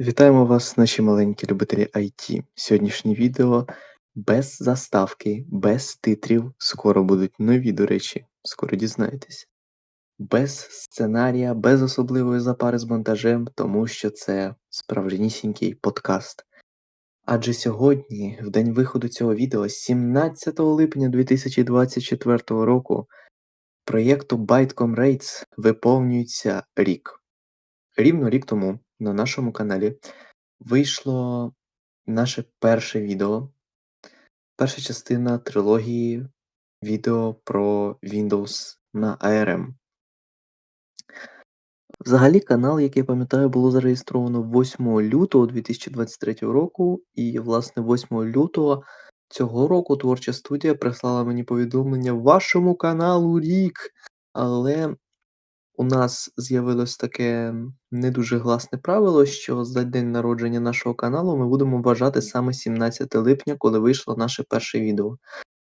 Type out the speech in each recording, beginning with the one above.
Вітаємо вас, наші маленькі любителі IT. Сьогоднішнє відео без заставки, без титрів. Скоро будуть нові, до речі, скоро дізнаєтесь. Без сценарія, без особливої запари з монтажем, тому що це справжнісінький подкаст. Адже сьогодні, в день виходу цього відео, 17 липня 2024 року, проєкту Bytecom Rates виповнюється рік. Рівно рік тому на нашому каналі вийшло наше перше відео, перша частина трилогії відео про Windows на ARM. Взагалі, канал, як я пам'ятаю, було зареєстровано 8 лютого 2023 року, і, власне, 8 лютого цього року творча студія прислала мені повідомлення вашому каналу рік. Але у нас з'явилось таке не дуже гласне правило, що за день народження нашого каналу ми будемо вважати саме 17 липня, коли вийшло наше перше відео.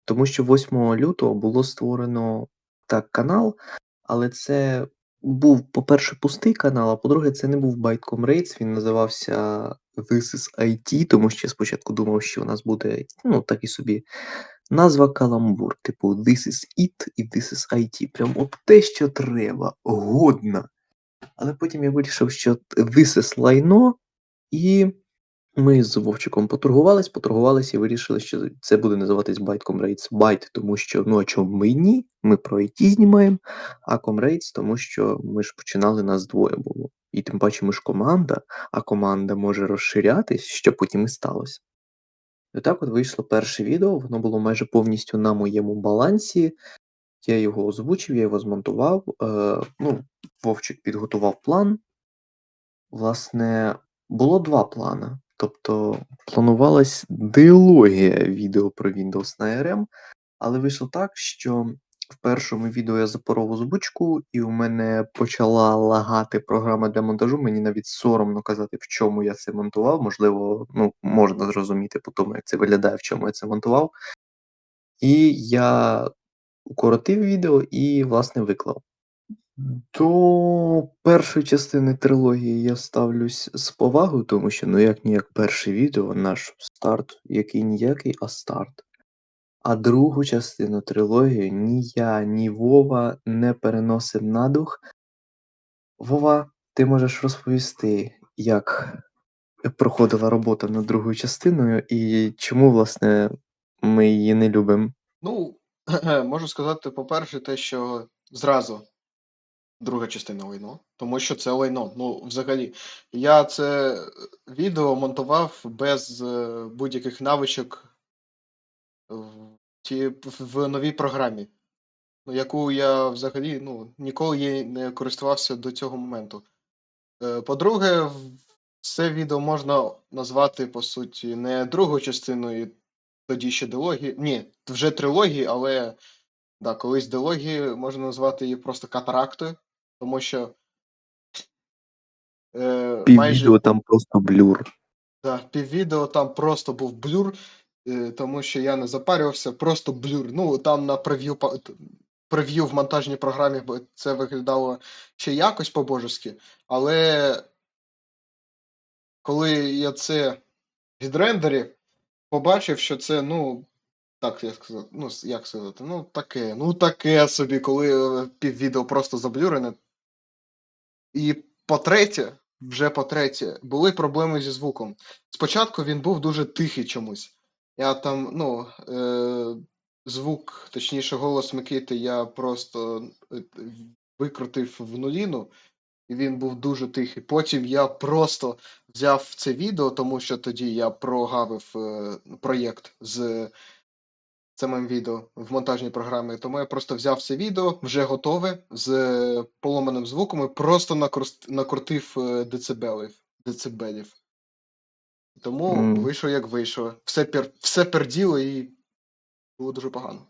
Тому що 8 лютого було створено так канал, але це був, по-перше, пустий канал, а по-друге, це не був Bytecom Rates, він називався This is IT, тому що я спочатку думав, що у нас буде ну, такий собі назва каламбур, типу This is it і This is IT. Прям от те, що треба, годна. Але потім я вирішив, що This is лайно, і ми з Вовчиком поторгувались, поторгувались і вирішили, що це буде називатись Byte Comrades Byte, тому що ну а чому ми ні? Ми про IT знімаємо, а Comrades, тому що ми ж починали нас двоє було. І тим паче ми ж команда, а команда може розширятись, що потім і сталося. І так от вийшло перше відео, воно було майже повністю на моєму балансі. Я його озвучив, я його змонтував. Е, ну, Вовчик підготував план. Власне, було два плани. Тобто планувалась дилогія відео про Windows на RM, але вийшло так, що в першому відео я запоров озвучку, і у мене почала лагати програма для монтажу. Мені навіть соромно казати, в чому я це монтував. Можливо, ну, можна зрозуміти по тому, як це виглядає, в чому я це монтував. І я укоротив відео і, власне, виклав. До першої частини трилогії я ставлюсь з повагою, тому що ну як ніяк перше відео, наш старт, який ніякий, а старт. А другу частину трилогії ні я, ні Вова не переносив на дух. Вова, ти можеш розповісти, як проходила робота над другою частиною і чому, власне, ми її не любимо. Ну, можу сказати, по-перше, те, що зразу друга частина лайно, тому що це лайно. Ну, взагалі, я це відео монтував без е, будь-яких навичок в, новій програмі, ну, яку я взагалі ну, ніколи їй не користувався до цього моменту. Е, По-друге, це відео можна назвати, по суті, не другою частиною тоді ще дилогії. Ні, вже трилогії, але да, колись дилогії можна назвати її просто катарактою, тому що е, Пів майже там просто блюр. да, піввідео там просто був блюр, тому що я не запарювався, просто блюр. Ну, там на прев'ю прев'ю в монтажній програмі це виглядало ще якось по-божески, але коли я це відрендерів, побачив, що це, ну, так, як сказати, ну, як сказати, ну, таке, ну, таке собі, коли е, піввідео просто заблюрене. І по-третє, вже по-третє, були проблеми зі звуком. Спочатку він був дуже тихий чомусь. Я там, ну, е, звук, точніше, голос Микити, я просто е, викрутив в нуліну, і він був дуже тихий. Потім я просто взяв це відео, тому що тоді я прогавив е, проєкт з самим відео в монтажній програмі. Тому я просто взяв це відео, вже готове, з поломаним звуком, і просто накрутив е, децибелів. децибелів. Тому М. вийшло як вийшло. Все, пер... Все перділо і було дуже погано.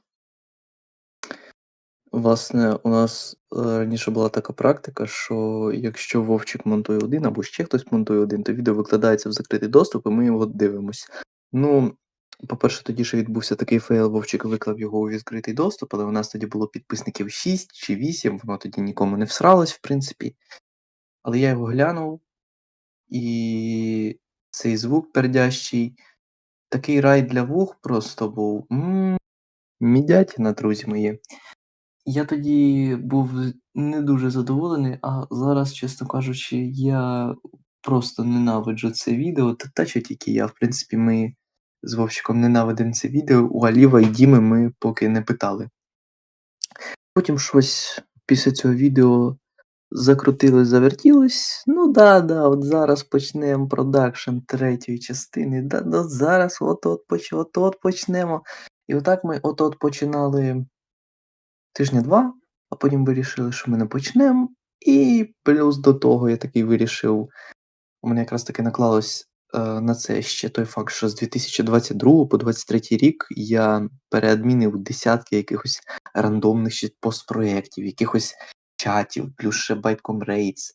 Власне, у нас е, раніше була така практика, що якщо Вовчик монтує один або ще хтось монтує один, то відео викладається в закритий доступ, і ми його дивимось. Ну, по-перше, тоді ще відбувся такий фейл, Вовчик виклав його у відкритий доступ, але у нас тоді було підписників 6 чи 8, воно тоді нікому не всралось, в принципі. Але я його глянув, і цей звук пердящий. Такий рай для вух просто був. Мідятіна, друзі мої. Я тоді був не дуже задоволений, а зараз, чесно кажучи, я просто ненавиджу це відео. Та, та що тільки я. В принципі, ми з Вовчиком ненавидимо це відео. У Аліва і Діми ми поки не питали. Потім щось після цього відео закрутилось, завертілось. Ну да, да, от зараз почнемо продакшн третьої частини. Да, да, зараз от-от поч, от-от почнемо. І отак ми от-от починали тижня два, а потім вирішили, що ми не почнемо. І плюс до того я такий вирішив. У мене якраз таки наклалось е, на це ще той факт, що з 2022 по 2023 рік я переадмінив десятки якихось рандомних постпроєктів, якихось чатів, плюс ще Bytecom Raids.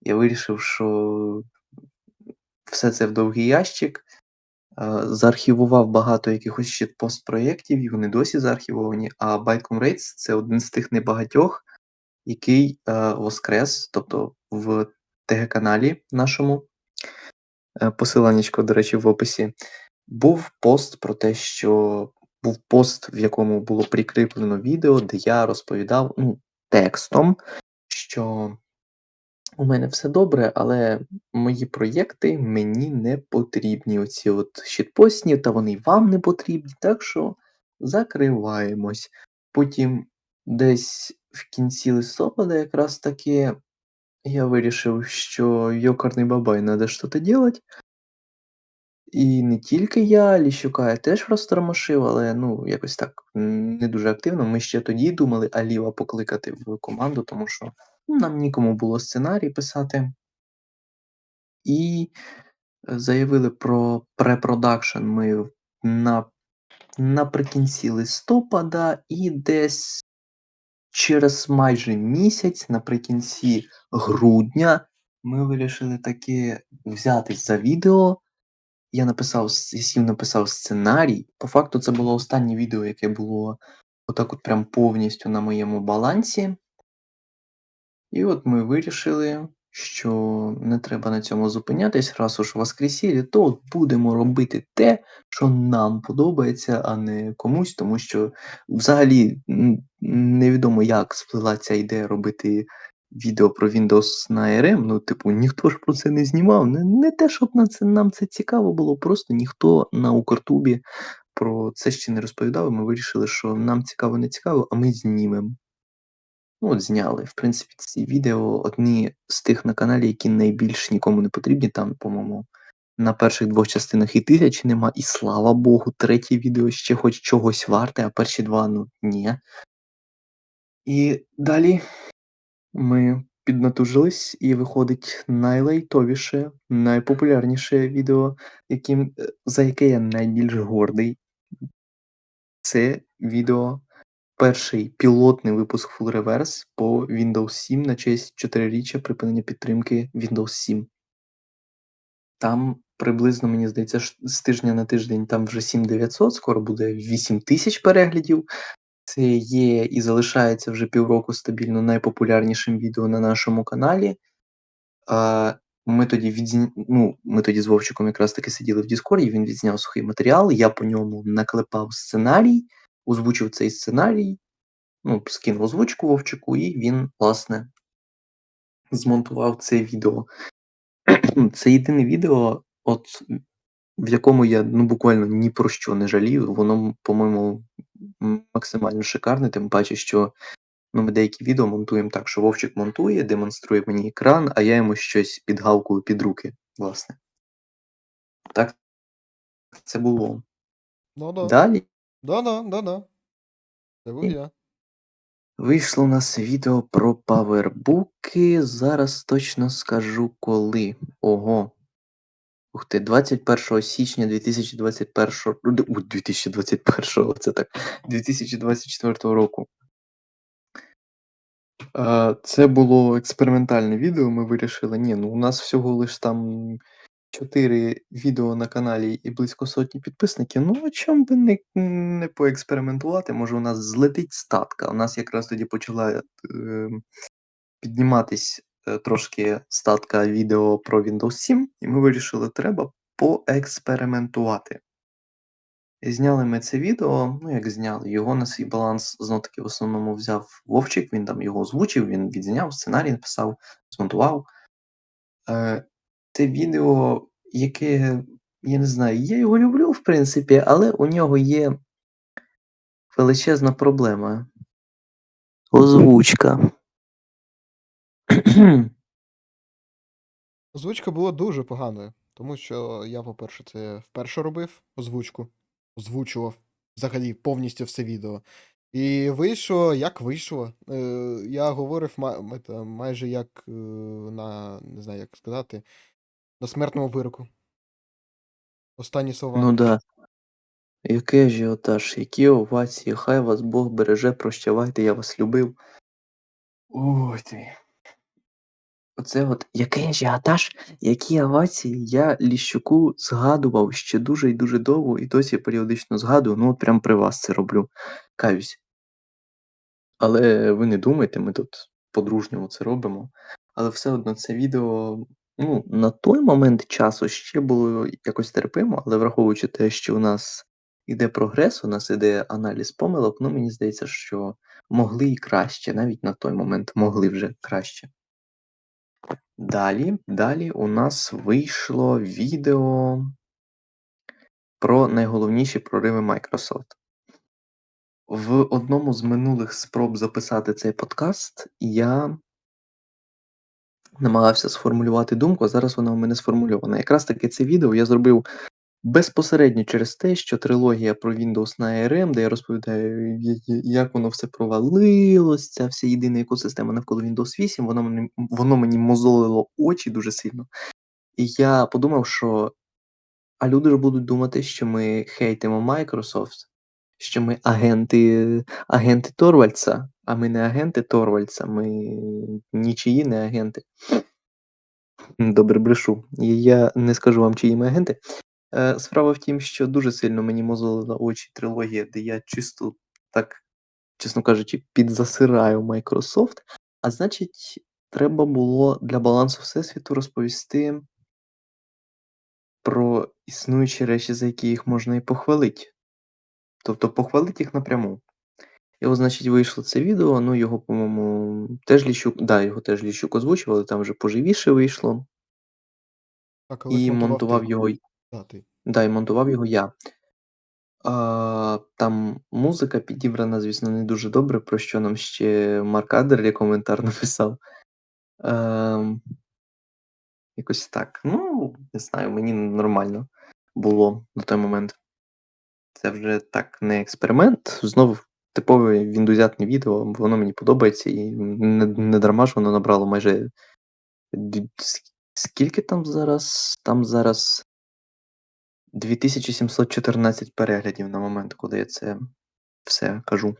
Я вирішив, що все це в довгий ящик. Заархівував багато якихось ще постпроєктів, і вони досі заархівовані. А Bytecom Raids це один з тих небагатьох, який воскрес, тобто в ТГ-каналі нашому. е, Посиланнячко, до речі, в описі. Був пост про те, що був пост, в якому було прикріплено відео, де я розповідав ну, текстом, що у мене все добре, але мої проєкти мені не потрібні. Оці от щитпостні, та вони й вам не потрібні, так що закриваємось. Потім десь в кінці листопада якраз таки я вирішив, що йокарний бабай, надо щось делать. І не тільки я, Ліщука я теж розтормошив, але ну, якось так не дуже активно. Ми ще тоді думали Аліва покликати в команду, тому що ну, нам нікому було сценарій писати. І е, заявили про препродакшн ми на, наприкінці листопада, і десь через майже місяць, наприкінці грудня, ми вирішили таки взятись за відео. Я написав, я сів написав сценарій. По факту, це було останнє відео, яке було отак от прям повністю на моєму балансі. І от ми вирішили, що не треба на цьому зупинятись, раз уж воскресілі, то от будемо робити те, що нам подобається, а не комусь, тому що взагалі невідомо, як сплила ця ідея робити відео про Windows на ARM. Ну, типу, ніхто ж про це не знімав. Не, не те, щоб на це, нам це цікаво було, просто ніхто на Укртубі про це ще не розповідав. Ми вирішили, що нам цікаво, не цікаво, а ми знімемо. Ну, от зняли. В принципі, ці відео одні з тих на каналі, які найбільш нікому не потрібні. Там, по-моєму, на перших двох частинах і тисячі нема, і слава Богу, третє відео ще хоч чогось варте, а перші два ну ні. І далі ми піднатужились, і виходить найлайтовіше, найпопулярніше відео, яким, е, за яке я найбільш гордий. Це відео Перший пілотний випуск Full Reverse по Windows 7 на честь 4-річчя припинення підтримки Windows 7. Там приблизно, мені здається, з тижня на тиждень там вже 7900, скоро буде 8000 переглядів. Це є і залишається вже півроку стабільно найпопулярнішим відео на нашому каналі. Ми тоді відзня... ну, ми тоді з Вовчиком якраз таки сиділи в Діскорді, він відзняв сухий матеріал, я по ньому наклепав сценарій, озвучив цей сценарій, ну, скинув озвучку Вовчику, і він, власне, змонтував це відео. Це єдине відео, от в якому я ну, буквально ні про що не жалію. Воно, по-моєму, максимально шикарне, тим паче, що ну, ми деякі відео монтуємо так, що Вовчик монтує, демонструє мені екран, а я йому щось підгавкую під руки, власне. Так це було. Ну-да. Далі Да-да, да-да. Це був я. Вийшло у нас відео про павербуки. Зараз точно скажу коли. Ого. Ух ти, 21 січня 2021 ду- у, 2021, це так, 2024 року. Це було експериментальне відео. Ми вирішили, ні, ну у нас всього лиш там 4 відео на каналі і близько сотні підписників. Ну, а чому би не, не поекспериментувати? Може, у нас злетить статка. У нас якраз тоді почала е, підніматись трошки статка відео про Windows 7, і ми вирішили, треба поекспериментувати. І зняли ми це відео, ну як зняли, його на свій баланс знов таки в основному взяв Вовчик, він там його озвучив, він відзняв, сценарій написав, змонтував. Е, Це відео, яке, я не знаю, я його люблю, в принципі, але у нього є величезна проблема. Озвучка. Озвучка була дуже поганою, тому що я, по-перше, це вперше робив озвучку, озвучував взагалі повністю все відео. І вийшло, як вийшло. Е, я говорив ма- м- це, майже як е, на, не знаю, як сказати, на смертному вироку. Останні слова. Ну да. Який ажіотаж, які овації, хай вас Бог береже, прощавайте, я вас любив. Ой ти. Оце от який ажіотаж, які овації я Ліщуку згадував ще дуже і дуже довго, і досі періодично згадую, ну от прям при вас це роблю. Каюсь. Але ви не думайте, ми тут по-дружньому це робимо. Але все одно це відео, ну, на той момент часу ще було якось терпимо, але враховуючи те, що у нас іде прогрес, у нас іде аналіз помилок, ну мені здається, що могли і краще, навіть на той момент могли вже краще. Далі, далі у нас вийшло відео про найголовніші прориви Microsoft. В одному з минулих спроб записати цей подкаст я намагався сформулювати думку, а зараз вона у мене сформульована. Якраз таки це відео я зробив безпосередньо через те, що трилогія про Windows на ARM, де я розповідаю, як воно все провалилось, ця вся єдина екосистема навколо Windows 8, воно мені, воно мені мозолило очі дуже сильно. І я подумав, що а люди ж будуть думати, що ми хейтимо Microsoft, що ми агенти, агенти Торвальдса, а ми не агенти Торвальдса, ми нічиї не агенти. Добре брешу. Я не скажу вам, чиї ми агенти. Е, Справа в тім, що дуже сильно мені мозолила очі трилогія, де я чисто так, чесно кажучи, підзасираю Microsoft. А значить, треба було для балансу Всесвіту розповісти про існуючі речі, за які їх можна і похвалити. Тобто похвалити їх напряму. І от, значить, вийшло це відео, ну його, по-моєму, теж Ліщук, да, його теж Ліщук озвучив, але там вже поживіше вийшло. Так, але І змонтував монтував ти. його. Да, і монтував його я. А, там музика підібрана, звісно, не дуже добре, про що нам ще Марк Адерлі коментар написав. Ем, якось так. Ну, не знаю, мені нормально було на той момент. Це вже так не експеримент. Знову типове віндузятне відео, воно мені подобається, і не, не дарма ж воно набрало майже. Скільки там зараз? Там зараз 2714 переглядів на момент, коли я це все кажу.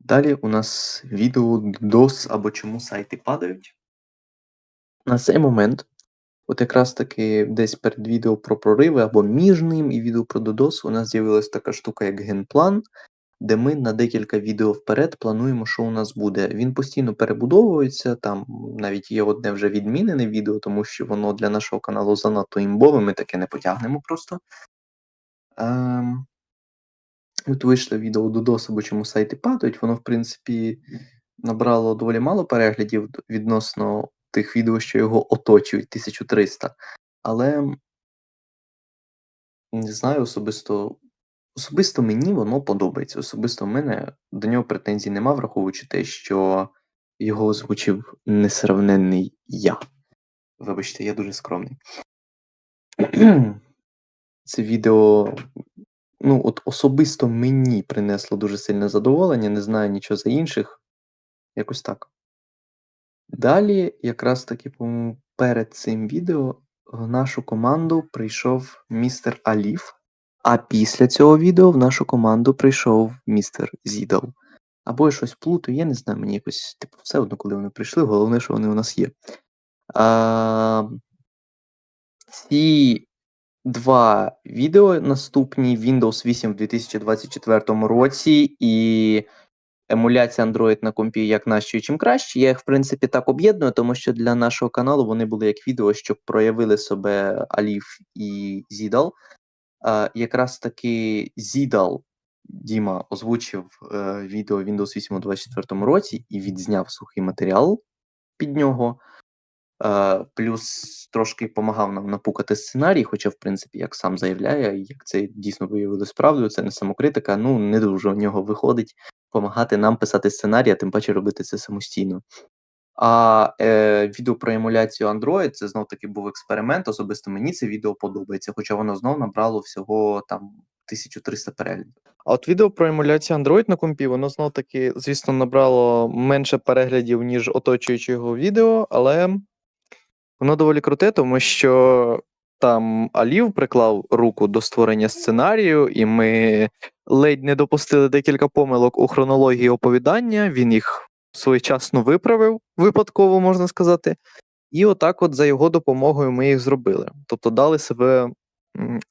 Далі у нас відео DOS або чому сайти падають. На цей момент, от якраз таки десь перед відео про прориви або між ним і відео про DDoS у нас з'явилася така штука, як генплан, де ми на декілька відео вперед плануємо, що у нас буде. Він постійно перебудовується, там навіть є одне вже відмінене відео, тому що воно для нашого каналу занадто імбове, ми таке не потягнемо просто. Ем, От вийшло відео DDoS або чому сайти падають, воно, в принципі, набрало доволі мало переглядів відносно тих відео, що його оточують 1300. Але не знаю, особисто, особисто мені воно подобається. Особисто в мене до нього претензій нема, враховуючи те, що його озвучив несравненний я. Вибачте, я дуже скромний. Це відео, ну, от особисто мені принесло дуже сильне задоволення, не знаю нічого за інших. Якось так. Далі, якраз таки, по-моєму, перед цим відео в нашу команду прийшов містер Аліф, а після цього відео в нашу команду прийшов містер Зідал. Або я щось плутаю, я не знаю, мені якось, типу, все одно, коли вони прийшли, головне, що вони у нас є. А, ці два відео наступні Windows 8 в 2024 році і емуляція Android на компі як нащо і чим краще. Я їх, в принципі, так об'єдную, тому що для нашого каналу вони були як відео, щоб проявили себе Аліф і Зідал. Якраз таки Зідал Діма озвучив е, відео Windows 8 у 24 році і відзняв сухий матеріал під нього. Е, плюс трошки допомагав нам напукати сценарій, хоча, в принципі, як сам заявляє, як це дійсно виявилось правдою, це не самокритика, ну не дуже у нього виходить допомагати нам писати сценарій, а тим паче робити це самостійно. А е, відео про емуляцію Android це знов таки був експеримент. Особисто мені це відео подобається, хоча воно знов набрало всього там 1300 переглядів. А от відео про емуляцію Android на компі, воно знов таки, звісно, набрало менше переглядів, ніж оточуючи його відео, але воно доволі круте, тому що там Алів приклав руку до створення сценарію, і ми ледь не допустили декілька помилок у хронології оповідання. Він їх своєчасно виправив, випадково можна сказати. І отак, от за його допомогою, ми їх зробили. Тобто дали себе,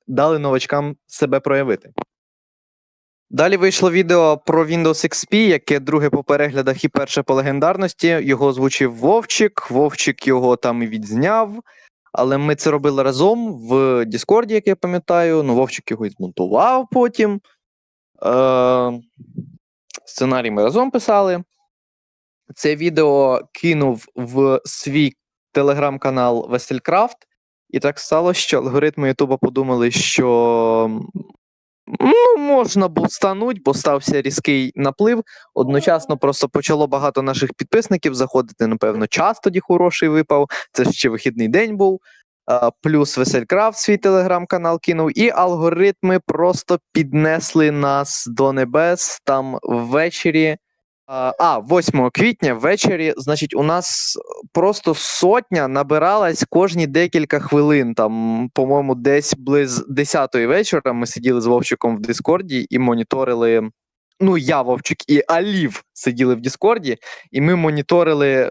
дали новачкам себе проявити. Далі вийшло відео про Windows XP, яке друге по переглядах і перше по легендарності. Його озвучив Вовчик. Вовчик його там і відзняв. Але ми це робили разом в Discord, як я пам'ятаю. Ну, Вовчик його і змонтував потім. Е- сценарій ми разом писали. Це відео кинув в свій телеграм-канал Веселькрафт, і так стало, що алгоритми Ютуба подумали, що ну, можна бустануть, бо стався різкий наплив. Одночасно просто почало багато наших підписників заходити. Напевно, час тоді хороший випав. Це ще вихідний день був. Плюс Веселькрафт свій телеграм-канал кинув, і алгоритми просто піднесли нас до небес там ввечері. А, А, 8 квітня ввечері, значить, у нас просто сотня набиралась кожні декілька хвилин. Там, по-моєму, десь близ 10-ї вечора ми сиділи з Вовчиком в Дискорді і моніторили. Ну, я, Вовчик і Алів сиділи в Діскорді, і ми моніторили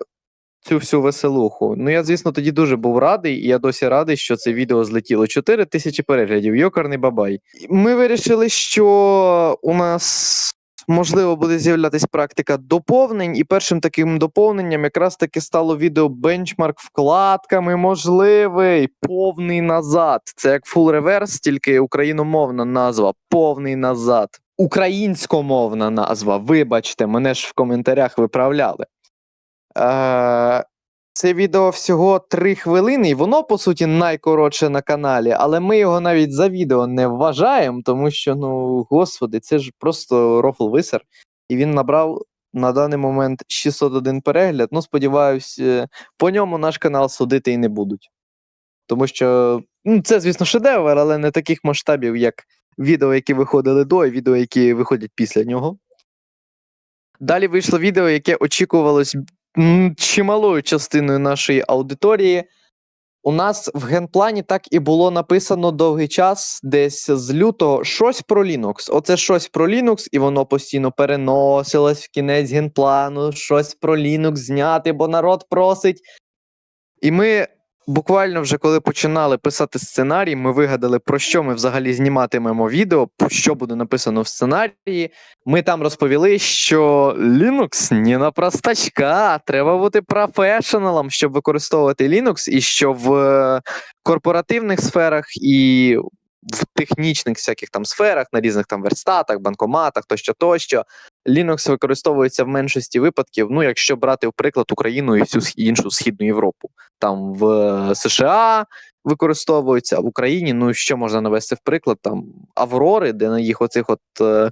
цю всю веселуху. Ну, я, звісно, тоді дуже був радий, і я досі радий, що це відео злетіло. 4 тисячі переглядів, йокарний бабай. Ми вирішили, що у нас можливо буде з'являтися практика доповнень, і першим таким доповненням якраз таки стало відео бенчмарк вкладками можливий, повний назад. Це як full reverse, тільки україномовна назва, повний назад. Українськомовна назва. Вибачте, мене ж в коментарях виправляли. Е, це відео всього 3 хвилини, і воно, по суті, найкоротше на каналі, але ми його навіть за відео не вважаємо, тому що, ну, господи, це ж просто рофл висер. І він набрав на даний момент 601 перегляд. Ну, сподіваюсь, е, по ньому наш канал судити і не будуть. Тому що ну, це, звісно, шедевр, але не таких масштабів, як відео, які виходили до, і відео, які виходять після нього. Далі вийшло відео, яке очікувалось чималою частиною нашої аудиторії. У нас в генплані так і було написано довгий час, десь з лютого, щось про Linux. Оце щось про Linux, і воно постійно переносилось в кінець генплану, щось про Linux зняти, бо народ просить. І ми буквально вже коли починали писати сценарій, ми вигадали, про що ми взагалі зніматимемо відео, про що буде написано в сценарії. Ми там розповіли, що Linux не на простачка, треба бути професіоналом, щоб використовувати Linux, і що в е, корпоративних сферах і в технічних всяких там сферах, на різних там верстатах, банкоматах тощо, тощо, Linux використовується в меншості випадків. Ну, якщо брати в приклад Україну і всю іншу східну Європу, там в е, США використовується, в Україні, ну що можна навести в приклад, там Аврори, де на їх оцих от е,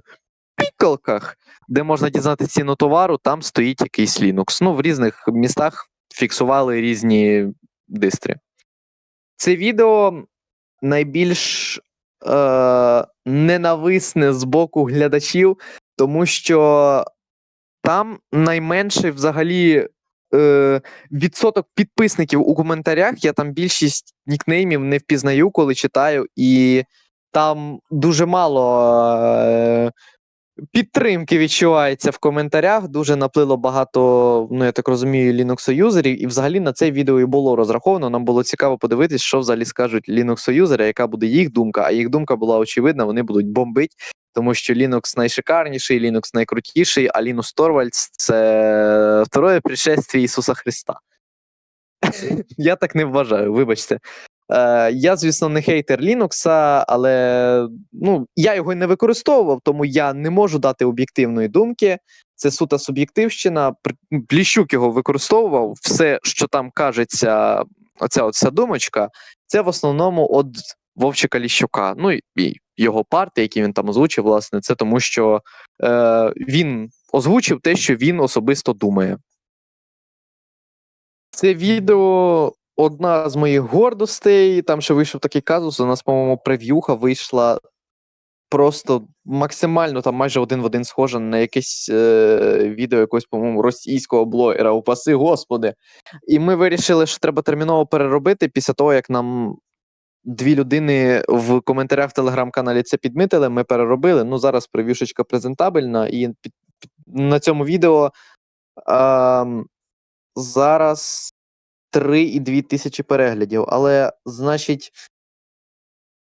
пікалках, де можна дізнати ціну товару, там стоїть якийсь Linux. Ну, в різних містах фіксували різні дистри. Це відео найбільш е, ненависне з боку глядачів, тому що там найменший взагалі е, відсоток підписників у коментарях. Я там більшість нікнеймів не впізнаю, коли читаю, і там дуже мало е, підтримки відчувається в коментарях. Дуже наплило багато, ну я так розумію, Linux юзерів. І взагалі на це відео і було розраховано. Нам було цікаво подивитись, що взагалі скажуть Linux юзери, яка буде їх думка. А їх думка була очевидна, вони будуть бомбить, тому що Linux найшикарніший, Linux найкрутіший, а Linus Torvalds – це второе пришествие Ісуса Христа. Я так не вважаю, вибачте. Е, я, звісно, не хейтер Linux, але ну, я його не використовував, тому я не можу дати об'єктивної думки. Це сута суб'єктивщина. Пліщук його використовував. Все, що там кажеться, оця оця думочка, це в основному от Вовчика Ліщука. Ну і його парти, які він там озвучив, власне, це тому, що е, він озвучив те, що він особисто думає. Це відео одна з моїх гордостей. Там ще вийшов такий казус. У нас, по-моєму, прев'юха вийшла просто максимально там майже один в один схожа на якесь е, відео якогось, по-моєму, російського блогера. Упаси господи. І ми вирішили, що треба терміново переробити після того, як нам. Дві людини в коментарях в телеграм-каналі це підмітили. Ми переробили. Ну, зараз прев'юшечка презентабельна, і під, під, на цьому відео а, зараз 3,2 тисячі переглядів. Але, значить,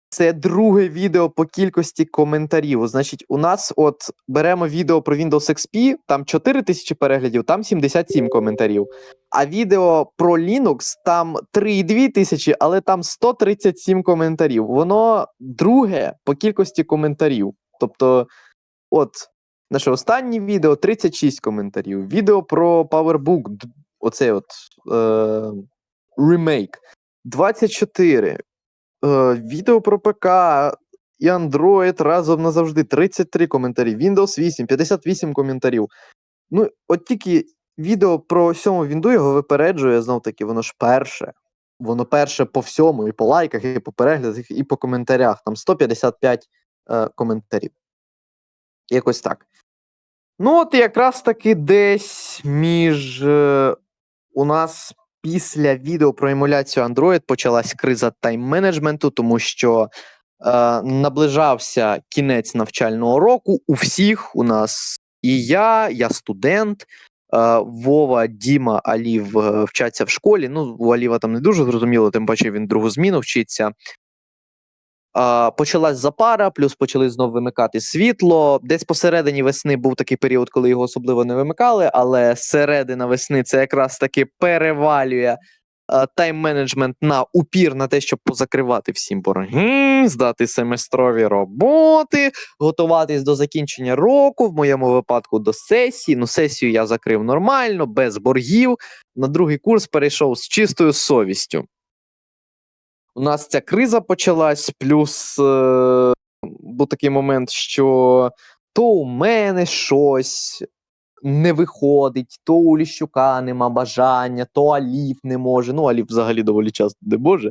це друге відео по кількості коментарів. Значить, у нас от беремо відео про Windows XP, там 4 тисячі переглядів, там 77 коментарів. А відео про Linux там 3,2 тисячі, але там 137 коментарів. Воно друге по кількості коментарів. Тобто, от, наше останнє відео 36 коментарів. Відео про PowerBook, оцей от е, ремейк 24. Е, відео про ПК і Android разом назавжди 33 коментарі. Windows 8, 58 коментарів. Ну, от тільки відео про сьому Вінду його випереджує знов таки, воно ж перше. Воно перше по всьому, і по лайках, і по переглядах, і по коментарях. Там 155 е, коментарів. Якось так. Ну, от якраз таки десь між е, у нас після відео про емуляцію Android почалась криза тайм-менеджменту, тому що е, наближався кінець навчального року. У всіх у нас і я, я студент. е, Вова, Діма, Алів е, вчаться в школі. Ну, у Аліва там не дуже зрозуміло, тим паче він другу зміну вчиться. Почалась запара, плюс почали знов вимикати світло. Десь посередині весни був такий період, коли його особливо не вимикали, але середина весни це якраз таки перевалює тайм-менеджмент на упір на те, щоб позакривати всім борги, здати семестрові роботи, готуватись до закінчення року. В моєму випадку до сесії. Ну, сесію я закрив нормально, без боргів. На другий курс перейшов з чистою совістю. У нас ця криза почалась, плюс е, був такий момент, що то у мене щось не виходить, то у Ліщука нема бажання, то Алів не може. Ну, Алів взагалі доволі часто не може.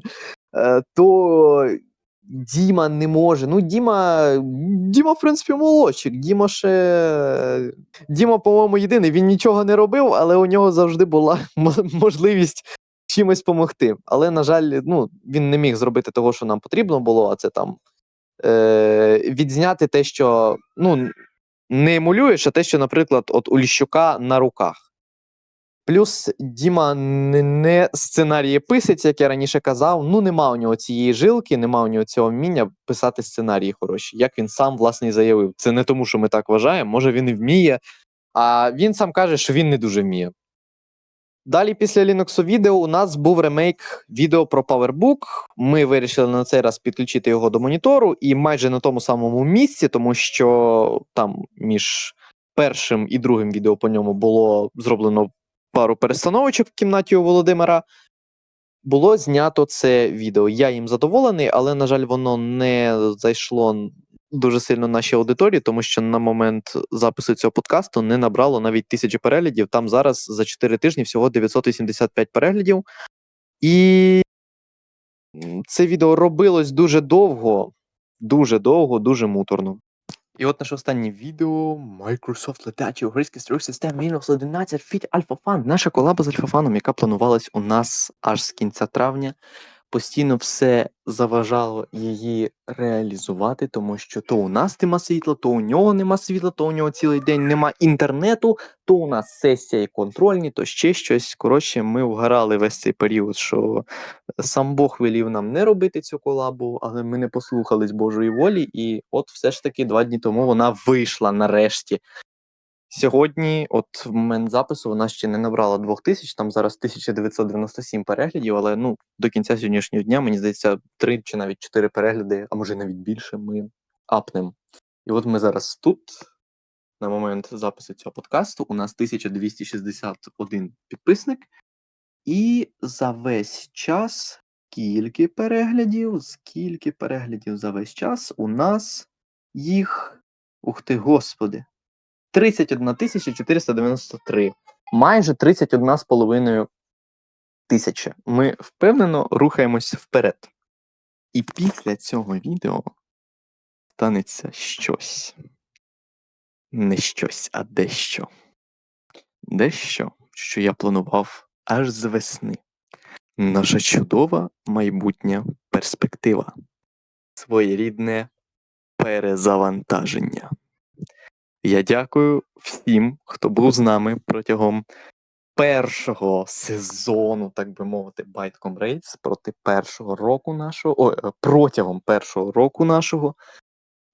Е, то Діма не може. Ну, Діма, Діма, в принципі, молодчик. Діма ще. Діма, по-моєму, єдиний. Він нічого не робив, але у нього завжди була можливість чимось допомогти. Але, на жаль, ну, він не міг зробити того, що нам потрібно було, а це там е, відзняти те, що ну, не емулюєш, а те, що, наприклад, от у Ліщука на руках. Плюс Діма не, не сценарієписець, як я раніше казав. Ну, нема у нього цієї жилки, нема у нього цього вміння писати сценарії хороші, як він сам власне і заявив. Це не тому, що ми так вважаємо, може він і вміє, а він сам каже, що він не дуже вміє. Далі, після Linux відео, у нас був ремейк відео про PowerBook. Ми вирішили на цей раз підключити його до монітору, і майже на тому самому місці, тому що там між першим і другим відео по ньому було зроблено пару перестановочок в кімнаті у Володимира. Було знято це відео. Я їм задоволений, але, на жаль, воно не зайшло дуже сильно нашій аудиторії, тому що на момент запису цього подкасту не набрало навіть тисячі переглядів. Там зараз за 4 тижні всього 985 переглядів. І це відео робилось дуже довго, дуже довго, дуже муторно. І от наше останнє відео Microsoft летячий грецький строй систем Windows 11 Fit Alpha Fun. Наша колаба з Fun, яка планувалась у нас аж з кінця травня, постійно все заважало її реалізувати, тому що то у нас нема світла, то у нього нема світла, то у нього цілий день нема інтернету, то у нас сесія і контрольні, то ще щось. Коротше, ми вгорали весь цей період, що сам Бог велів нам не робити цю колабу, але ми не послухались Божої волі, і от все ж таки два дні тому вона вийшла нарешті. Сьогодні, от в момент запису, вона ще не набрала 2000, там зараз 1997 переглядів, але ну, до кінця сьогоднішнього дня, мені здається, 3 чи навіть 4 перегляди, а може навіть більше, ми апнемо. І от ми зараз тут, на момент запису цього подкасту, у нас 1261 підписник, і за весь час скільки переглядів, скільки переглядів за весь час у нас їх. Ух ти, господи! 31 493. Майже 31 з половиною тисяча. Ми впевнено рухаємось вперед. І після цього відео станеться щось. Не щось, а дещо. Дещо, що я планував аж з весни. Наша чудова майбутня перспектива. Своєрідне перезавантаження. Я дякую всім, хто був з нами протягом першого сезону, так би мовити, Байтком Рейдс проти першого року нашого, о, е, протягом першого року нашого.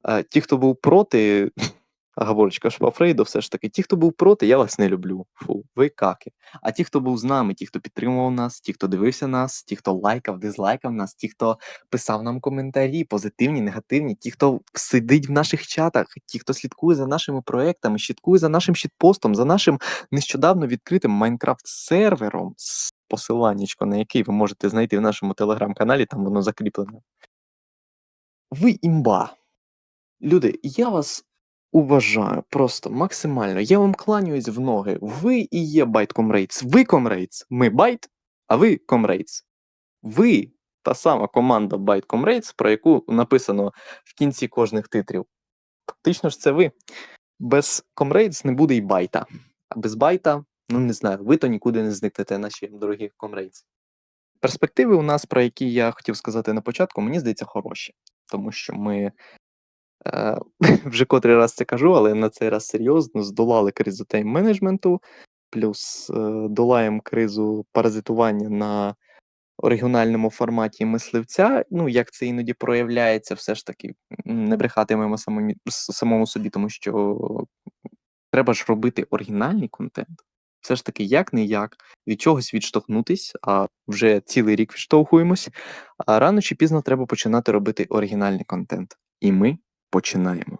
Е, Ті, хто був проти, Гаворочка Шпафрейдо, все ж таки, ті, хто був проти, я вас не люблю. Фу, ви каки. А ті, хто був з нами, ті, хто підтримував нас, ті, хто дивився нас, ті, хто лайкав, дизлайкав нас, ті, хто писав нам коментарі, позитивні, негативні, ті, хто сидить в наших чатах, ті, хто слідкує за нашими проектами, слідкує за нашим щитпостом, за нашим нещодавно відкритим Майнкрафт сервером, з посиланнячко, на який ви можете знайти в нашому телеграм-каналі, там воно закріплене. Ви імба. Люди, я вас уважаю просто максимально. Я вам кланяюсь в ноги. Ви і є байт Комрейдс. Ви Комрейдс. Ми байт, а ви Комрейдс. Ви та сама команда Byte Comrades, про яку написано в кінці кожних титрів. Фактично ж це ви. Без Comrades не буде і байта. А без байта, ну не знаю, ви то нікуди не зникнете, наші дорогі Comrades. Перспективи у нас, про які я хотів сказати на початку, мені здається, хороші. Тому що ми вже котрий раз це кажу, але на цей раз серйозно здолали кризу тайм-менеджменту, плюс е, долаємо кризу паразитування на оригінальному форматі мисливця. Ну, як це іноді проявляється, все ж таки не брехатимемо самому, самому собі, тому що треба ж робити оригінальний контент. Все ж таки, як не як, від чогось відштовхнутись, а вже цілий рік відштовхуємось. А рано чи пізно треба починати робити оригінальний контент. І ми починаємо.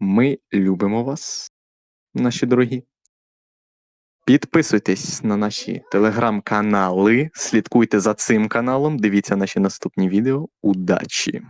Ми любимо вас, наші дорогі. Підписуйтесь на наші телеграм-канали, слідкуйте за цим каналом, дивіться наші наступні відео. Удачі!